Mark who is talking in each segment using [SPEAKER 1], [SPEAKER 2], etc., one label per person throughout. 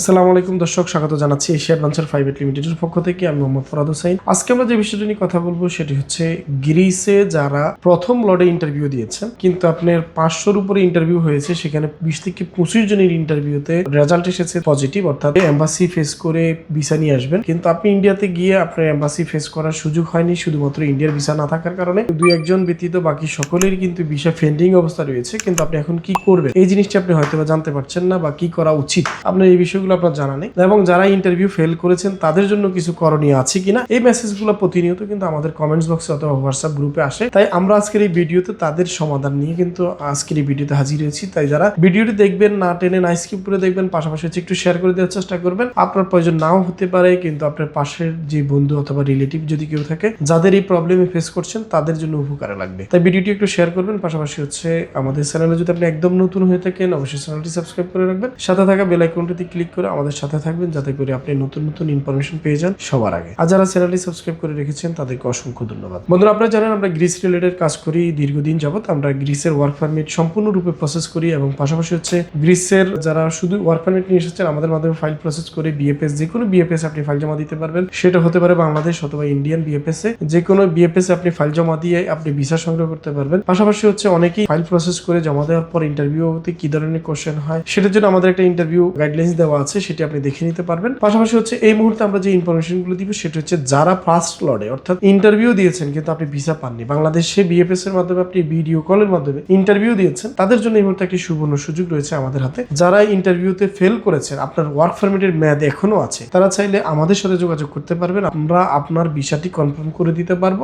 [SPEAKER 1] আসসালামু আলাইকুম দর্শক, স্বাগত জানাচ্ছি এশিয়া অ্যাডভেঞ্চার প্রাইভেট লিমিটেডের পক্ষ থেকে। আমি মোহাম্মদ ফরাদ হোসাইন আজকে আমরা যে বিষয়টি নিয়ে কথা বলব সেটি হচ্ছে গ্রিসে যারা প্রথম লডে ইন্টারভিউ দিয়েছেন, কিন্তু আপনার পাঁচশোর উপরে ইন্টারভিউ হয়েছে, সেখানে বিশ থেকে পঁচিশ জনের ইন্টারভিউতে রেজাল্ট এসেছে পজিটিভ অর্থাৎ এম্বাসি ফেস করে ভিসা নিয়ে আসবেন। কিন্তু আপনি ইন্ডিয়াতে গিয়ে আপনার এম্বাসি ফেস করার সুযোগ হয়নি, শুধুমাত্র ইন্ডিয়ার ভিসা না থাকার কারণে। দুই একজন ব্যতীত বাকি সকলের কিন্তু ভিসা ফেন্ডিং অবস্থা রয়েছে, কিন্তু আপনি এখন কি করবেন? এই জিনিসটি আপনি হয়তো জানতে পারছেন না বা কি করা উচিত? আপনার এই বিষয়গুলো আপনার জানা নেই। এবং যারা ইন্টারভিউ ফেল করেছেন, তাদের জন্য কিছু করণীয় আছে কিনা, এই মেসেজগুলো প্রতিনিয়ত কিন্তু আমাদের কমেন্টস বক্সে অথবা হোয়াটসঅ্যাপ গ্রুপে আসে। তাই আমরা আজকের এই ভিডিওতে তাদের সমাধান নিয়ে কিন্তু আজকের এই ভিডিওতে হাজির হয়েছি। তাই যারা ভিডিওটি দেখবেন, না টেনে, না স্কিপ করে দেখবেন, পাশাপাশি হচ্ছে একটু শেয়ার করে দেওয়ার চেষ্টা করবেন। আপনার প্রয়োজন নাও হতে পারে, কিন্তু আপনার পাশের যে বন্ধু অথবা রিলেটিভ যদি কেউ থাকে, যাদের এই প্রবলেমে ফেস করছেন, তাদের জন্য উপকারে লাগবে। তাই ভিডিওটি একটু শেয়ার করবেন, পাশাপাশি হচ্ছে আমাদের চ্যানেলে যদি আপনি একদম নতুন হয়ে থাকেন, অবশ্যই চ্যানেলটি সাবস্ক্রাইব করে রাখবেন। সাথে থাকা বেল আইকনটিতে ক্লিক করে আমাদের সাথে থাকবেন, যাতে করে আপনি নতুন নতুন ইনফরমেশন পেয়ে যান সবার আগে। আর যারা চ্যানেলটি সাবস্ক্রাইব করে রেখেছেন, তাদেরকে অসংখ্য ধন্যবাদ। বন্ধুরা, আপনারা জানেন আমরা গ্রিস রিলেটেড কাজ করি দীর্ঘদিন যাবত আমরা গ্রিসের ওয়ার্ক পারমিট সম্পূর্ণরূপে প্রসেস করি এবং পাশাপাশি হচ্ছে গ্রিসের যারা শুধু ওয়ার্ক পারমিট নিয়ে এসেছেন, আমাদের মাধ্যমে ফাইল প্রসেস করে বিএফএস যে কোনো বিএফএস আপনি ফাইল জমা দিতে পারবেন। সেটা হতে পারে বাংলাদেশ অথবা ইন্ডিয়ান বিএফএস এ। যে কোনো বিএফএস আপনি ফাইল জমা দিয়ে আপনি ভিসা সংগ্রহ করতে পারবেন। পাশাপাশি হচ্ছে অনেকেই ফাইল প্রসেস করে জমা দেওয়ার পর ইন্টারভিউতে কি ধরনের কোশ্চেন হয়, সেটার জন্য আমাদের একটা ইন্টারভিউ গাইডলাইন্স দেওয়া আছে, সেটি আপনি দেখে নিতে পারবেন। পাশাপাশি হচ্ছে, এই মুহূর্তে আমরা যে ইনফরমেশনগুলো দিব, সেটা হচ্ছে যারা ফার্স্ট লর্ডে অর্থাৎ ইন্টারভিউ দিয়েছেন, কিন্তু আপনি ভিসা পাননি। বাংলাদেশে বিএফএস এর মাধ্যমে, আপনি ভিডিও কলের মাধ্যমে ইন্টারভিউ দিয়েছেন। তাদের জন্য এই মুহূর্তে একটি সুবর্ণ সুযোগ রয়েছে আমাদের হাতে। যারা ইন্টারভিউতে ফেল করেছেন, আপনার ওয়ার্ক পারমিটের মেয়াদ এখনও আছে, তারা চাইলে আমাদের সাথে যোগাযোগ করতে পারবেন। আমরা আপনার ভিসাটি কনফার্ম করে দিতে পারব।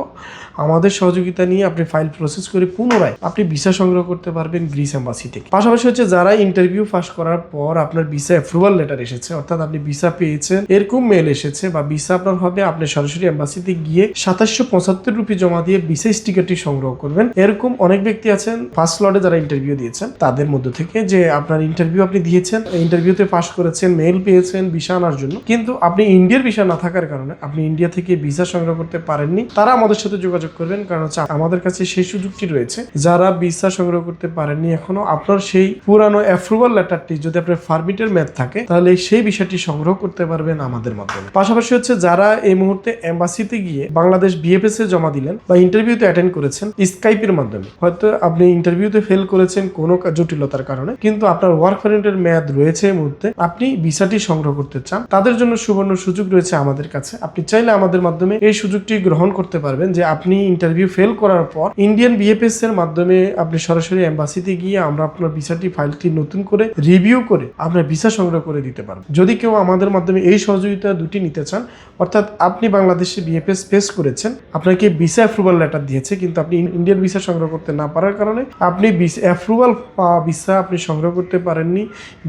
[SPEAKER 1] আমাদের সহযোগিতা নিয়ে আপনি ফাইল প্রসেস করে পুনরায় আপনি ভিসা সংগ্রহ করতে পারবেন গ্রিস এম্বাসি থেকে। পাশাপাশি হচ্ছে, যারা ইন্টারভিউ পাস করার পর আপনার ভিসা অ্যাপ্রুভাল লেটার এসেছে, অর্থাৎ আপনি ভিসা পেয়েছেন, এরকম মেল এসেছে বা ভিসা আপনার হবে, আপনি সরাসরি এম্বাসিতে গিয়ে সাতাশশো পঁচাত্তর রুপি জমা দিয়ে ভিসা স্টিকারটি সংগ্রহ করবেন। এরকম অনেক ব্যক্তি আছেন ফার্স্ট লর্ডে যারা ইন্টারভিউ দিয়েছেন, তাদের মধ্য থেকে যে আপনার ইন্টারভিউ আপনি দিয়েছেন ইন্টারভিউতে পাস করেছেন মেল পেয়েছেন ভিসা আনার জন্য। কিন্তু আপনি ইন্ডিয়ার ভিসা না থাকার কারণে আপনি ইন্ডিয়া থেকে ভিসা সংগ্রহ করতে পারেননি। তারা আমাদের সাথে যোগাযোগ করবেন, কারণ হচ্ছে আমাদের কাছে সেই সুযোগটি রয়েছে। যারা ভিসা সংগ্রহ করতে পারেননি এখনও, আপনার সেই পুরানো অ্যাপ্রুভাল লেটারটি যদি আপনার ফার্মিটের ম্যাথ থাকে তাহলে সেই বিষয়টি সংগ্রহ করতে পারবেন আমাদের মাধ্যমে। পাশাপাশি হচ্ছে যারা এই মুহূর্তে এম্বাসিতে গিয়ে বাংলাদেশ বিএফএস এ জমা দিলেন বা ইন্টারভিউতে অ্যাটেন্ড করেছেন স্কাইপের মাধ্যমে। হয়তো আপনি ইন্টারভিউতে ফেল করেছেন কোনো জটিলতার কারণে, কিন্তু আপনার ওয়ার্ক পারমিটের মেয়াদ রয়েছে এই মুহূর্তে, আপনি ভিসাটি সংগ্রহ করতে চান, তাদের জন্য সুবর্ণ সুযোগ রয়েছে আমাদের কাছে। আপনি চাইলে আমাদের মাধ্যমে এই সুযোগটি গ্রহণ করতে পারবেন যে আপনি ইন্টারভিউ ফেল করার পর ইন্ডিয়ান বিএফএস এর মাধ্যমে আপনি সরাসরি এম্বাসিতে গিয়ে আমরা আপনার ভিসাটি ফাইলটি নতুন করে রিভিউ করে আপনার ভিসা সংগ্রহ করে দিতে পারব। যদি কেউ আমাদের মাধ্যমে এই সহযোগিতা দুটি নিতে চান, অর্থাৎ আপনি বাংলাদেশে বিএফএস ফেস করেছেন, আপনাকে ভিসা অ্যাপ্রুভাল লেটার দিয়েছে, কিন্তু আপনি ইন্ডিয়ান ভিসা সংগ্রহ করতে না পারার কারণে আপনি অ্যাপ্রুভাল পাওয়া ভিসা আপনি সংগ্রহ করতে পারেননি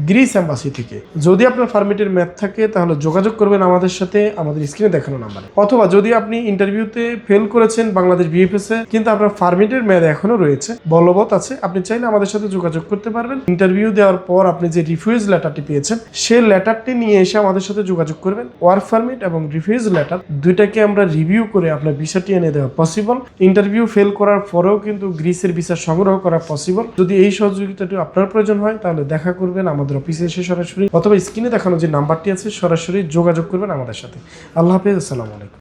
[SPEAKER 1] গ্রিস এম্বাসি থেকে। যদি আপনার ফার্মিটের ম্যাথ থাকে, তাহলে যোগাযোগ করবেন আমাদের সাথে, আমাদের স্ক্রিনে দেখানো নাম্বারে অথবা যদি আপনি ইন্টারভিউতে ফেল করেছেন বাংলাদেশ বিএফএস এ, কিন্তু আপনার ফার্মিটের ম্যাথ এখনও রয়েছে, বলবৎ আছে, আপনি চাইলে আমাদের সাথে যোগাযোগ করতে পারবেন। ইন্টারভিউ দেওয়ার পর আপনি যে রিফিউজ লেটারটি পেয়েছেন সেই লেটারটি নিয়ে এসে আমাদের সাথে যোগাযোগ করবেন। ওয়ার্ক পারমিট এবং রিফিউজ লেটার দুইটাকে আমরা রিভিউ করে আপনার ভিসাটি এনে দেওয়া পসিবল ইন্টারভিউ ফেল করার পরেও কিন্তু গ্রিসের ভিসা সংগ্রহ করা পসিবল যদি এই সহযোগিতাটি আপনার প্রয়োজন হয়, তাহলে দেখা করবেন আমাদের অফিসে এসে সরাসরি। অথবা স্ক্রিনে দেখানো যে নাম্বারটি আছে, সরাসরি যোগাযোগ করবেন আমাদের সাথে। আল্লাহ হাফিজ, আসসালামু আলাইকুম।